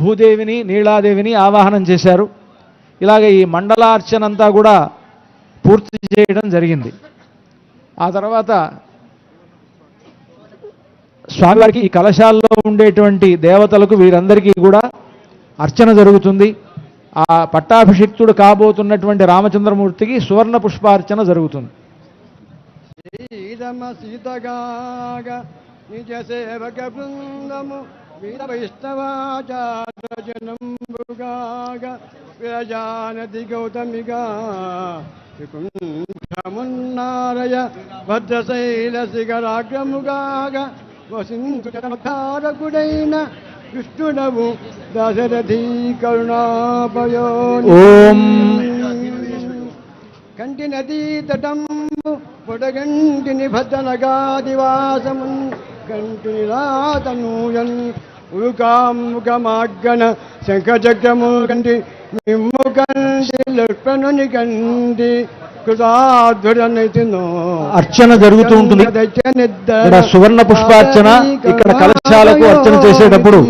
భూదేవిని నీలాదేవిని ఆవాహనం చేశారు. ఇలాగ ఈ మండలార్చన అంతా కూడా పూర్తి చేయడం జరిగింది. ఆ తర్వాత స్వామివారికి ఈ కలశాల్లో ఉండేటువంటి దేవతలకు వీరందరికీ కూడా అర్చన జరుగుతుంది. ఆ పట్టాభిషిక్తుడు కాబోతున్నటువంటి రామచంద్రమూర్తికి సువర్ణ పుష్పార్చన జరుగుతుంది. నిజ సేవక బృందము వీర వైష్ణవాచార్యజనంబుగాగ విరజానది గౌతమిగా కుంభమున్నారయ భద్రశైల శిఖరాగ్రముగాగ వసింతుడైన కృష్ణుడవు దశరథీ కరుణాపయో ఓం కంటి నదీ తటంబు పొడగంటిని భద్రనగాదివాసమున్ కంటిని రాతనూయన్ ఉరుకాముఖమాగ్గన శంఖచక్రము కంటి మిమ్ము కంటి కంటి అర్చన జరుగుతూ ఉంటుంది. ఇక్కడ సువర్ణ పుష్పార్చన ఇక్కడ కలశాలకు అర్చన చేసేటప్పుడు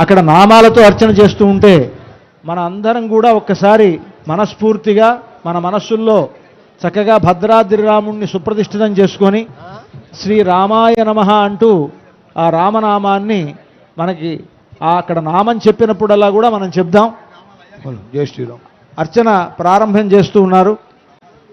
అక్కడ నామాలతో అర్చన చేస్తూ ఉంటే మన అందరం కూడా ఒక్కసారి మనస్ఫూర్తిగా మన మనస్సుల్లో చక్కగా భద్రాద్రి రాముణ్ణి సుప్రతిష్ఠితం చేసుకొని శ్రీ రామాయ నమః అంటూ ఆ రామనామాన్ని మనకి అక్కడ నామం చెప్పినప్పుడల్లా కూడా మనం చెప్దాం. జై శ్రీరామ్. అర్చన ప్రారంభం చేస్తూ ఉన్నారు.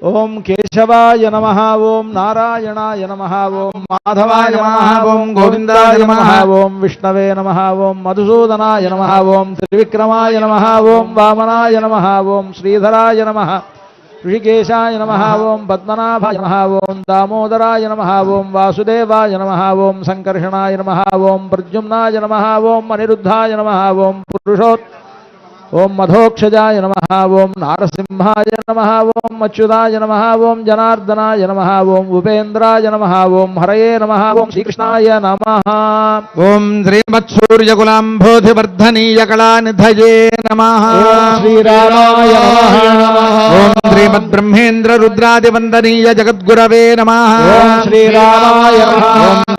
ఓం కేశవాయ నమ ఓం నారాయణాయ నమ ఓం మాధవాయ నమ ఓం గోవిందాయ నమ ఓం విష్ణవే నమ ఓం మధుసూదనాయ నమ ఓం త్రివిక్రమాయ నమ ఓం వామనాయ నమ ఓం శ్రీధరాయ నమ. ఋషికేశాయ నమ ఓం పద్మనాభాయ నమ ఓం దామోదరాయ నమ ఓం వాసుదేవాయ నమ ఓం సంకర్షణాయ నమ ఓం ప్రద్యుమ్నాయ నమ ఓం అనిరుద్ధాయ నమ ఓం పురుషోత్ ఓం మధోక్షజాయ నమ ఓం నారసింహాయ నమ ఓం అచ్యుతాయ నమ ఓం జనార్దనాయ నమ ఓం ఉపేంద్రాయ నమ ఓం హరయే నమ ఓం శ్రీకృష్ణాయ నమ ఓం శ్రీమత్సూర్యకులాంబోధివర్ధనీయ కళానిధయే నమ శ్రీరామాయ. ఓం శ్రీమద్బ్రహ్మేంద్ర రుద్రాదివందనీయ జగద్గురవే నమ శ్రీరామాయ.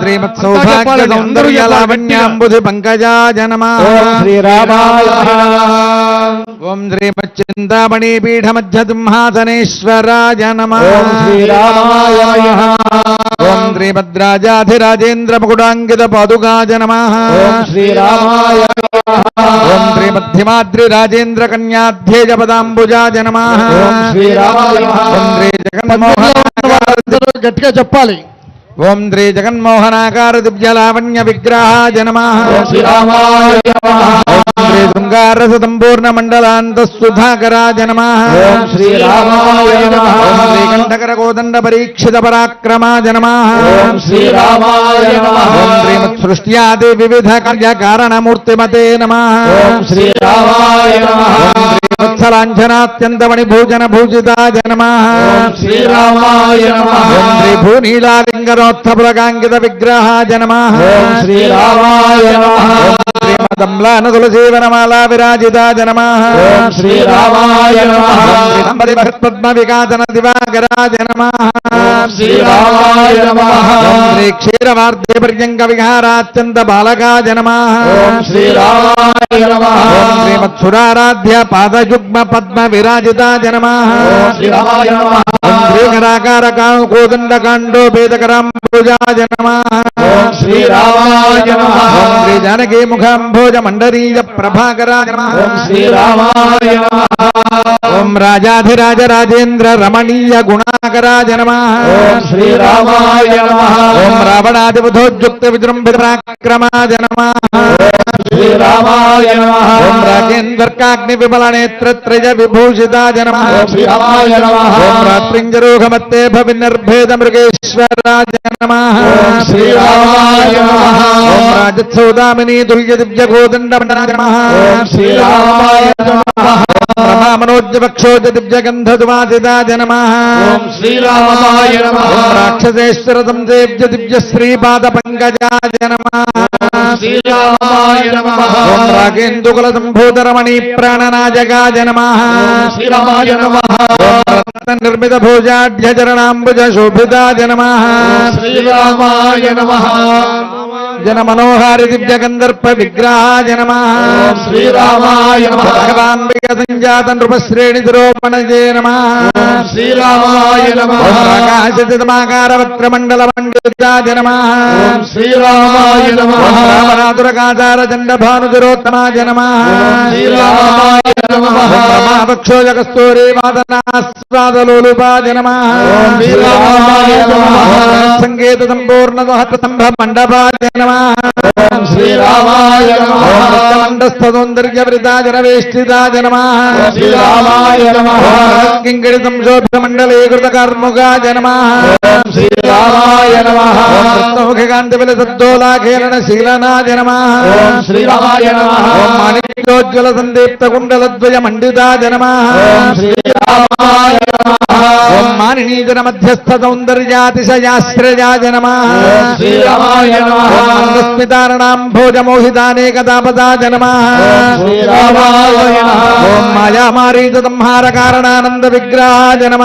ఓం శ్రీమత్సౌభాగ్య సౌందర్య లావణ్యాంబుధి పంకజాయ నమ. ఓం శ్రీరామాయ. ఓం శ్రీమచ్చింతామణి పీఠ మధ్య సింహాసనేశ్వరాయ నమ శ్రీరామాయ. ఓం ముకుడాంకిత పాదుకాజ నమ. ఓం శ్రీరామాయ ఓం శ్రీమధ్యమాద్రి రాజేంద్ర కన్యాధ్యేయ పదాంబుజాజ నమ ఓం శ్రీరామాయ నమః. ఓం శ్రీ జగన్మోహన గట్టిగా చెప్పాలి. ఓం శ్రీ జగన్మోహనాకార దివ్యలావణ్య లావణ్య విగ్రహాజ నమ. శ్రీరామాయ నమః. ఓం శ్రీ శృంగారస సంపూర్ణ మండలాంత సుధాకరాజ నమ ఓం శ్రీరామాయ నమః. శ్రీకంఠకర కోదండ పరీక్షిత పరాక్రమాజ నమ ఓం శ్రీరామాయ నమః. ఓం శ్రీమత్సృష్ట్యాది వివిధ కార్య కారణమూర్తిమతే నమ ఓం శ్రీరామాయ నమః. వత్సలాంఛనాత్యంతమణి భూజన భూజితాజ నమ ఓం శ్రీరామాయ శ్రీ నమ ఓం శ్రీరామాయ నమః. శ్రీమదమ్లాన తులసీవనమాలా విరాజితాజ నమ ఓం శ్రీరామాయ నమః. పద్మ వికాసన దివాకరాజ నమ శ్రీరామాయ నమః. శ్రీ క్షీరవార్ధి పర్యంక విహారాత్యంత బాలకాజ నమ శ్రీరామాయ నమః. ఓం శ్రీమత్సురారాధ్య పాదయుగ్మ పద్మ విరాజితాజ నమ ఓం శ్రీరామాయ నమః. ఓం శ్రీకరాకార కోదండ కాండో శ్రీరామాయ నమః. శ్రీ జానకీ ముఖాంభోజ మండరీయ ప్రభాకరాజ ఓం శ్రీరామాయ. ఓం రాజాధిరాజ రాజేంద్ర రమణీయ గుణాకరాజ నమ ఓం శ్రీరామాయ నమః. ఓం రావణాదిబుధోద్యుక్త విజృంభిత పరాక్రమాజ నమ శ్రీరామాయ నమః. ఓం రాజేంద్రకాగ్ని విమల నేత్రత్రయ విభూషితాజ నమ ఓం శ్రీరామాయ నమః. ఓం రాత్రింజరోగమత్తే భవినిర్భేద మృగేశ్వరాజ నమ ఓం శ్రీరామాయ నమః. ఓం రాజత్సౌదామిని తుల్య దివ్య గోదండ నమ ఓం శ్రీరామాయ నమః. రమామనోజ్జవక్షోజ దివ్య గంధ దువాసితాజ నమ ఓం శ్రీరామాయ నమః. ఓం రాక్షసేశ్వర సంసేవ్య దివ్య శ్రీపాద పంకజాజ నమ శ్రీరామాయ నమః. రాగేందుకుల సంభూతరమణి ప్రాణనాజగాజ నమ శ్రీరామాయ నమః. నిర్మిత భోజాఢ్యచరణాంబుజ శోభితాజ నమ శ్రీరామాయ నమః. జన మనోహారి దివ్య గంధర్ప విగ్రహాయ నమ శ్రీరామాయ నమః. భగవాన్విక సంజాత నృపశ్రేణి దురోపణజే నమ శ్రీరామాయ నమః. ప్రకాశితమాకార వక్రమండల మండితాయ నమ శ్రీరామాయ నమః. రామనాథురకాచార చండ భానుదురోత్తమాయ నమ శ్రీరామాయ వాదనాస్వాదలోలుపాయ సంపూర్ణ స్తంభ మండపాయ నమ ఓం శ్రీరామాయ నమః. శ్రీరామాయ నమః. కింకడి సంశోభ్య మండలే కృత కర్ముగాయ నమ ఓం శ్రీరామాయ నమః. సద్దోలాఖేళన శీలనాయ నమ ఓం శ్రీరామాయ నమః. మాణిక్యోజ్వల సందీప్త కుండలద్వయ మండితాయ నమ ఓం శ్రీరామాయ నమః. ఓం మానినీజన మధ్యస్థ సౌందర్యాతిశయాశ్రయాయ నమ ఓం సంహార కారణానంద నమ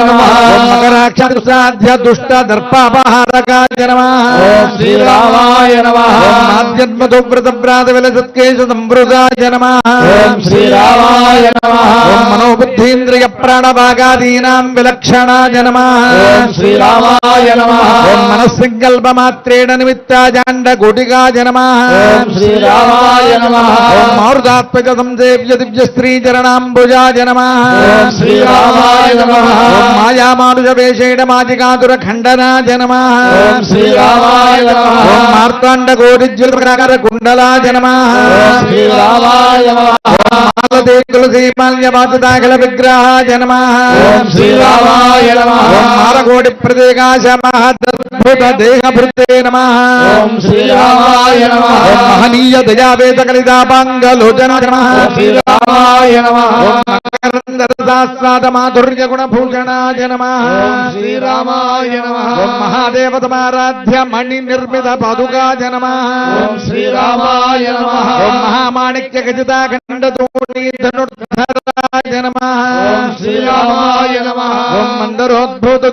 నమః. ఓం మకరాక్షసాధ్య దుష్ట దర్పాపహారకాయ నమ ఓం శ్రీరామాయ నమః. ఓం ఆద్యత్మతో వ్రత వ్రాత విలసత్కేశ సంవృతాయ నమ మనోబుద్ధీంద్రియ ప్రాణభాగాదీనాం విలక్షణాయ నమ ఓం శ్రీరామాయ నమః. ఓం మనస్సంకల్పమాత్రేణ నిమిత్తాజాండ కోటికాయ నమ ఓం శ్రీరామాయ నమః. ఓం మారుతాత్మక సంసేవ్య దివ్య స్త్రీ చరణాంబుజాయ నమ ఓం శ్రీరామాయ నమః. ఓం మాయామానుజ వేషేణ మాజికాతుర ఖండనాయ నమ ఓం శ్రీరామాయ నమః. మార్తాండ గోరిజ్వల కుండలాయ నమ ఓం శ్రీరామాయ నమః. మాలతే తులసీ మాల్యవాసుదాగల విగ్రహాయ నమ శ్రీరామాయ నమః. ఓం మాలకోటి ప్రదేకాశ మహదద్భుత దేహభృతే నమ ఓం శ్రీరామాయ నమః. మహనీయ దయావేద కలితాపాంగలోచన నమ శ్రీరామాయ నమః. ఓం మకరందరసాస్వాద మాధుర్య గుణభూషణాయ నమ శ్రీరామాయ నమః. ఓం మహాదేవ సమారాధ్య మణి నిర్మిత పాదుకాయ నమ శ్రీరామాయ నమః. మహామాణిక్య గజితాఖండ తోణి ధనుర్ధరాయ నమ ఓం శ్రీరామాయ నమః. ఓం మందరోద్భూత